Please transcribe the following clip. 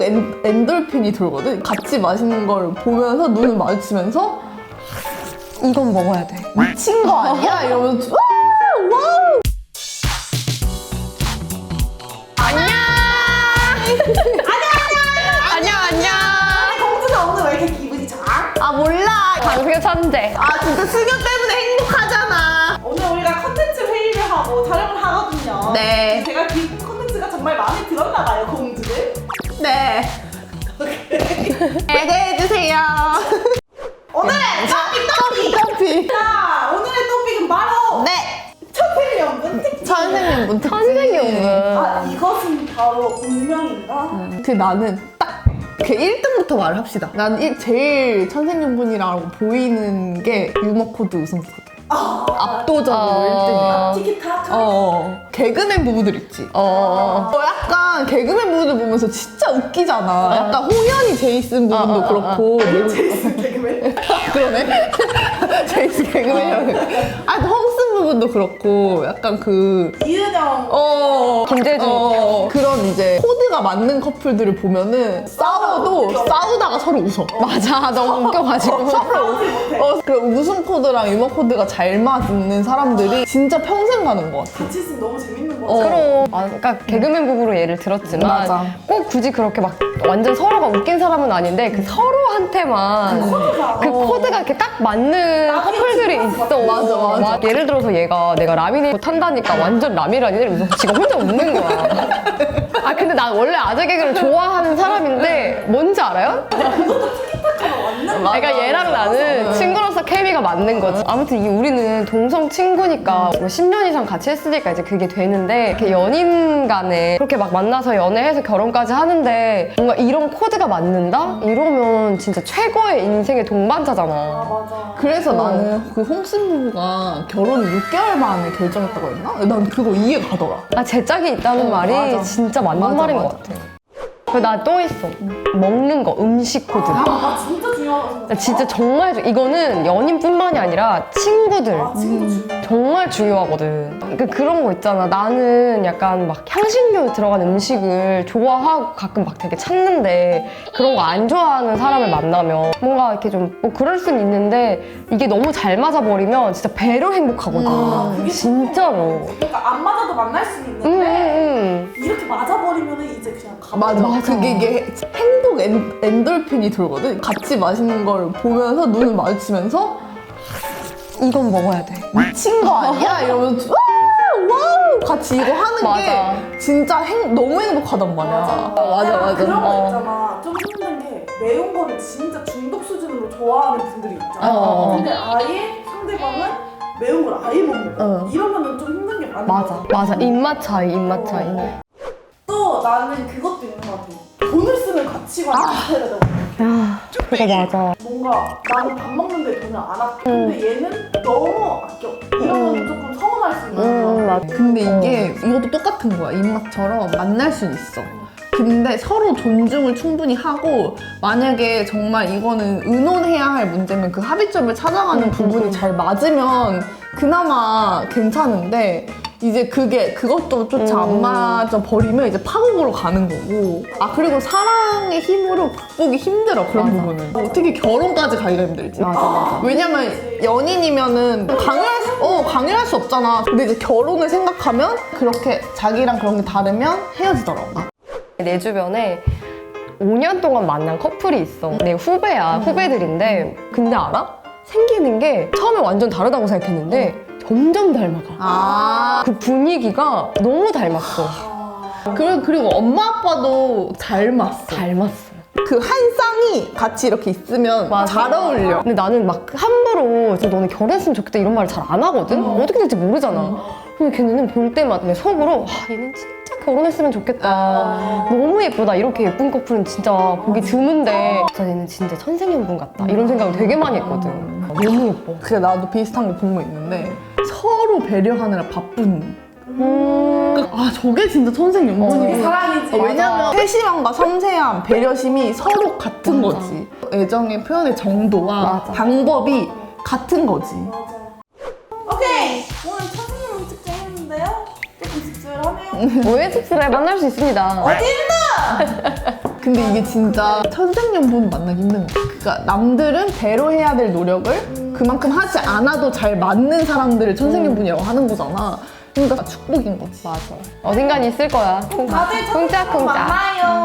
행복 엔, 엔돌핀이 돌거든. 같이 마시는 걸 보면서 눈을 마주치면서 이건 먹어야 돼. 미친 거 아니야? 이러면서 와 와우. 안녕 안녕. 공주가 오늘 왜 이렇게 기분이 좋아? 아 몰라. 방송의 천재. 아 진짜 승현 때문에 행복하잖아. 오늘 우리가 컨텐츠 회의를 하고 촬영을 하거든요. 네. 제가 기 컨텐츠가 정말 마음에 들었나 봐요, 공주들. 네. 기대해 주세요. 오늘의 토픽 토픽! 커피. 자, 오늘의 토픽은 바로 네. 천생연분 특집. 천생연분 특집. 천생연분. 아, 이것은 바로 운명인가? 그 나는 딱. 그 1등부터 말을 합시다. 난 일- 제일 천생연분이라고 보이는 게 유머 코드 우승코드. 아, 압도적으로 어. 1등이다. 티키타카. 어, 개그맨 부부들 있지. 어. 어, 약간 개그맨 부부들 보면서 진짜 웃기잖아. 약간 홍현이 제이슨 부분도 어, 어, 어, 그렇고. 제이슨 개그맨. 그러네. 제이슨 개그맨. 아, 헝 슨 부분도 그렇고. 약간 그. 이은영. 어. 김재준. 어, 그런 이제 코드가 맞는 커플들을 보면은 싸워도. 싸우다가 서로 웃어. 맞아 너무 웃겨가지고. 싸우지 못해. 어, 그 웃음 코드랑 유머 코드가 잘 맞는 사람들이 진짜 평생 가는 것 같아. 같이 있으면 너무 재밌는 거 어. 같아. 그럼 아, 그러니까 개그맨 부부로 예를 들었지만 맞아. 꼭 굳이 그렇게 막 완전 서로가 웃긴 사람은 아닌데 그 서로한테만 코드가. 그 어. 코드가 이렇게 딱 맞는 커플들이 있어. 맞아, 맞아. 막 예를 들어서 얘가 내가 라미네 탄다니까 완전 라미라니네 이러면서 지가 혼자 웃는 거야. 아 근데 난 원래 아재 개그를 좋아하는 사람인데 뭔지 알아요? 그러니까 얘랑 나는 친구로서 케미가 맞는 거지. 아무튼 이 우리는 동성 친구니까 뭐 10년 이상 같이 했으니까 이제 그게 되는데 이렇게 연인 간에 그렇게 막 만나서 연애해서 결혼까지 하는데 뭔가 이런 코드가 맞는다? 이러면 진짜 최고의 인생의 동반자잖아. 아, 맞아. 그래서 나는 그 홍슨 부부가 결혼을 6개월 만에 결정했다고 했나? 난 그거 이해 가더라. 아, 제 짝이 있다는 어, 말이 맞아. 진짜 맞는 맞아, 말인 맞아. 것 같아. 나 또 있어. 먹는 거, 음식 코드. 아, 진짜 중요하다. 나 진짜 정말 중- 이거는 연인뿐만이 아니라 친구들 아, 친구 중요해. 정말 중요하거든. 그러니까 그런 거 있잖아. 나는 약간 막 향신료 들어간 음식을 좋아하고 가끔 막 되게 찾는데 그런 거 안 좋아하는 사람을 만나면 뭔가 이렇게 좀 뭐 그럴 순 있는데 이게 너무 잘 맞아 버리면 진짜 배로 행복하거든. 아, 그게 진짜로. 그러니까 안 맞아도 만날 수 응, 있는데 응, 맞아. 맞아. 그게 이게 행복 엔, 엔돌핀이 돌거든. 같이 마시는 걸 보면서 눈을 마주치면서 응. 이건 먹어야 돼. 미친 거 아니야? 이러면서 와 와우 같이 이거 하는 맞아. 게 진짜 행, 너무 행복하단 말이야. 맞아. 어, 맞아 약간. 그런 거 어. 있잖아. 좀 힘든 게 매운 거를 진짜 중독 수준으로 좋아하는 분들이 있잖아. 어. 근데 아예 상대방은 매운 걸 아예 못 먹어. 어. 이러면은 좀 힘든 게 많은 맞아. 거 맞아. 입맛 차이, 입맛 차이. 어. 또 나는 그것도 있는 것 같아. 돈을 쓰는 가치관이 비슷해야 되고 야, 그거 맞아. 뭔가 나는 밥 먹는데 돈을 안 아껴. 근데 얘는 너무 아껴. 이러면 조금 서운할 수 있는 음, 거야. 맞아. 근데 이게 이것도 똑같은 거야. 입맛처럼 만날 순 있어. 근데 서로 존중을 충분히 하고 만약에 정말 이거는 의논해야 할 문제면 그 합의점을 찾아가는 부분이 잘 맞으면 그나마 괜찮은데 이제 그게 그것도 쫓아 안 맞아 버리면 이제 파국으로 가는 거고 아 그리고 사랑의 힘으로 극복이 힘들어 그런. 부분은 어떻게 결혼까지 가기가 힘들지 맞아, 맞아. 왜냐면 연인이면은 강요할 수, 어, 강요할 수 없잖아. 근데 이제 결혼을 생각하면 그렇게 자기랑 그런 게 다르면 헤어지더라고. 내 주변에 5년 동안 만난 커플이 있어. 내 후배야, 후배들인데. 근데 알아? 생기는 게 처음에 완전 다르다고 생각했는데 점점 닮아가. 아. 그 분위기가 너무 닮았어. 아, 그리고, 그리고 엄마 아빠도 닮았어. 닮았어. 그 한 쌍이 같이 이렇게 있으면 맞아. 잘 어울려. 근데 나는 막 함부로 진짜 너네 결혼했으면 좋겠다 이런 말을 잘 안 하거든? 어. 떻게 될지 모르잖아. 근데 걔네는 볼 때마다 내 속으로 아, 얘는 진짜 결혼했으면 좋겠다. 아. 너무 예쁘다. 이렇게 예쁜 커플은 진짜 보기 드문데 진짜 얘는 진짜 천생연분 같다. 이런 생각을 되게 많이 했거든. 너무 예뻐. 그래 나도 비슷한 거 본 거 있는데 서로 배려하느라 바쁜. 음. 아 저게 진짜 이게 천생 연분이구나. 사랑이지. 어, 왜냐면 세심함과 섬세함, 배려심이 서로 같은 맞아. 거지. 애정의 표현의 정도와 맞아. 방법이 같은 거지. 맞아. 오케이 오늘 천생연분 특집 했는데요. 조금 씁쓸하네요. 오해 습습에 만날 수 있습니다. 어디 있나? 근데 이게 진짜 천생연분 만나기 힘든 거. 그러니까 남들은 배로 해야 될 노력을 그만큼 하지 않아도 잘 맞는 사람들을 천생연분이라고 하는 거잖아. 그러니까 축복인 거지. 맞아. 어딘간 있을 거야. 다들 쿵짝 쿵짝. 만나요.